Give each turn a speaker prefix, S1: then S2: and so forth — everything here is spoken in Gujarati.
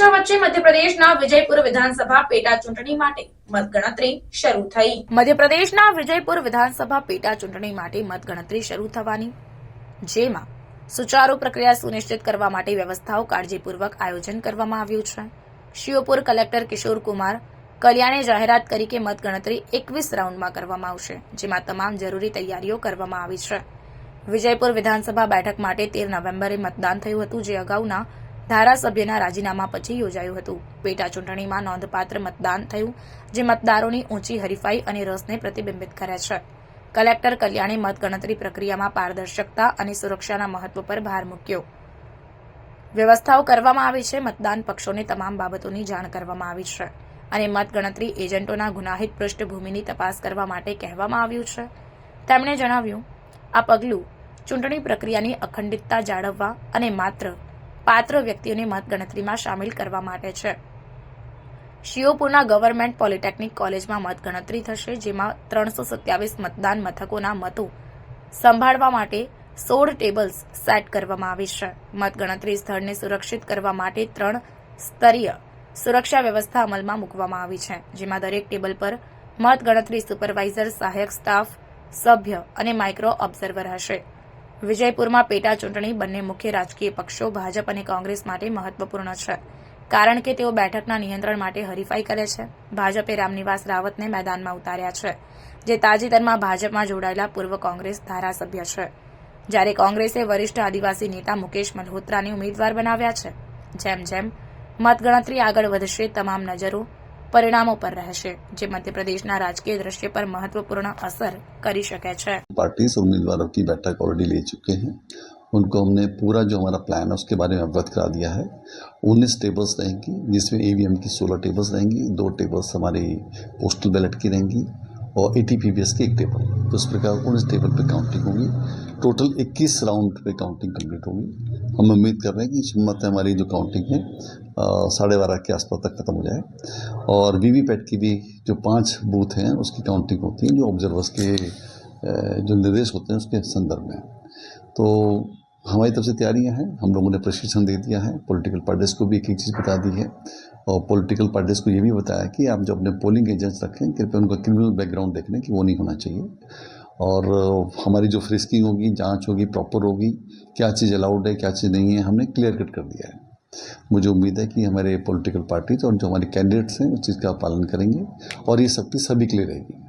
S1: સુરક્ષા વચ્ચે મધ્યપ્રદેશના વિજયપુર વિધાનસભા પેટા ચૂંટણી માટે મતગણતરી શરૂ થઈ. મધ્યપ્રદેશના વિજયપુર વિધાનસભા પેટા ચૂંટણી માટે મતગણતરી શરૂ થવાની. જેમાં સુચારુ પ્રક્રિયા સુનિશ્ચિત કરવા માટે વ્યવસ્થાઓ કાળજીપૂર્વક આયોજન કરવામાં આવ્યું છે. શિવપુર કલેક્ટર કિશોર કલ્યાણે જાહેરાત કરી કે મતગણતરી એકવીસ રાઉન્ડમાં કરવામાં આવશે, જેમાં તમામ જરૂરી તૈયારીઓ કરવામાં આવી છે. વિજયપુર વિધાનસભા બેઠક માટે તેર નવેમ્બરે મતદાન થયું હતું, જે અગાઉના ધારાસભ્યના રાજીનામા પછી યોજાયું હતું. પેટા ચૂંટણીમાં નોંધપાત્ર મતદાન થયું, જે મતદારોની ઊંચી હરીફાઈ અને રસને પ્રતિબિંબિત કરે છે. કલેક્ટર કલ્યાણે મતગણતરી પ્રક્રિયામાં પારદર્શકતા અને સુરક્ષાના મહત્વ પર ભાર મૂક્યો. વ્યવસ્થાઓ કરવામાં આવી છે, મતદાન પક્ષોને તમામ બાબતોની જાણ કરવામાં આવી છે અને મતગણતરી એજન્ટોના ગુનાહિત પૃષ્ઠભૂમિની તપાસ કરવા માટે કહેવામાં આવ્યું છે. તેમણે જણાવ્યું, આ પગલું ચૂંટણી પ્રક્રિયાની અખંડિતતા જાળવવા અને માત્ર પાત્ર વ્યક્તિઓને મતગણતરીમાં સામેલ કરવા માટે છે. શિયોપુરના ગવર્મેન્ટ પોલિટેકનિક કોલેજમાં મતગણતરી થશે, જેમાં ત્રણસો સત્યાવીસ મતદાન મથકોના મતો સંભાળવા માટે સોળ ટેબલ્સ સેટ કરવામાં આવી છે. મતગણતરી સ્થળને સુરક્ષિત કરવા માટે ત્રણ સ્તરીય સુરક્ષા વ્યવસ્થા અમલમાં મૂકવામાં આવી છે, જેમાં દરેક ટેબલ પર મતગણતરી સુપરવાઇઝર, સહાયક સ્ટાફ, સભ્ય અને માઇક્રો ઓબ્ઝર્વર હશે. વિજયપુરમાં પેટા ચૂંટણી બંને મુખ્ય રાજકીય પક્ષો, ભાજપ અને કોંગ્રેસ માટે મહત્વપૂર્ણ છે. કારણ કે તેઓ બેઠકના નિયંત્રણ માટે હરીફાઈ કરે છે. ભાજપે રામનિવાસ રાવતને મેદાનમાં ઉતાર્યા છે, જે તાજેતરમાં ભાજપમાં જોડાયેલા પૂર્વ કોંગ્રેસ ધારાસભ્ય છે. જ્યારે કોંગ્રેસે વરિષ્ઠ આદિવાસી નેતા મુકેશ મલ્હોત્રાને ઉમેદવાર બનાવ્યા છે, જેમ જેમ મતગણતરી આગળ વધશે, તમામ નજરો પરિણામો પર રહેશે જે મધ્યપ્રદેશના રાજકીય દ્રશ્ય પર મહત્વપૂર્ણ અસર કરી શકે છે
S2: पार्टी से उम्मीदवारों की बैठक ऑलरेडी ले चुके हैं उनको हमने पूरा जो हमारा प्लान है उसके बारे में अवगत करा दिया है उन्नीस टेबल्स रहेंगी जिसमें ईवीएम की सोलह टेबल्स रहेंगी दो टेबल्स हमारी पोस्टल बैलेट की रहेंगी और ए की एक टेबल तो इस प्रकार उन्नीस टेबल पे काउंटिंग होगी टोटल 21 राउंड पे काउंटिंग कंप्लीट होगी हम उम्मीद कर रहे हैं कि हिम्मत हमारी जो काउंटिंग है साढ़े बारह के आसपास तक खत्म हो जाए। और वीवीपैट की भी जो पाँच बूथ हैं, उसकी काउंटिंग होती है, जो ऑब्जर्वर्स के जो निर्देश होते हैं, उसके संदर्भ में। तो हमारी तरफ़ से तैयारियाँ हैं। हम लोगों ने प्रशिक्षण दे दिया है। पॉलिटिकल पार्टीज़ को भी एक एक चीज़ बता दी है। और पॉलिटिकल पार्टीज़ को ये भी बताया कि आप जो अपने पोलिंग एजेंट्स रखें, कृपया उनका क्रिमिनल बैकग्राउंड देख लें कि वो नहीं होना चाहिए। और हमारी जो फ्रिस्किंग होगी, जाँच होगी प्रॉपर होगी, क्या चीज़ अलाउड है, क्या चीज़ नहीं है, हमने क्लियर कट कर दिया है। मुझे उम्मीद है कि हमारे पॉलिटिकल पार्टीज़ और जो हमारे कैंडिडेट्स हैं, उस चीज़ का पालन करेंगे और ये सब सभी के लिए रहेगी।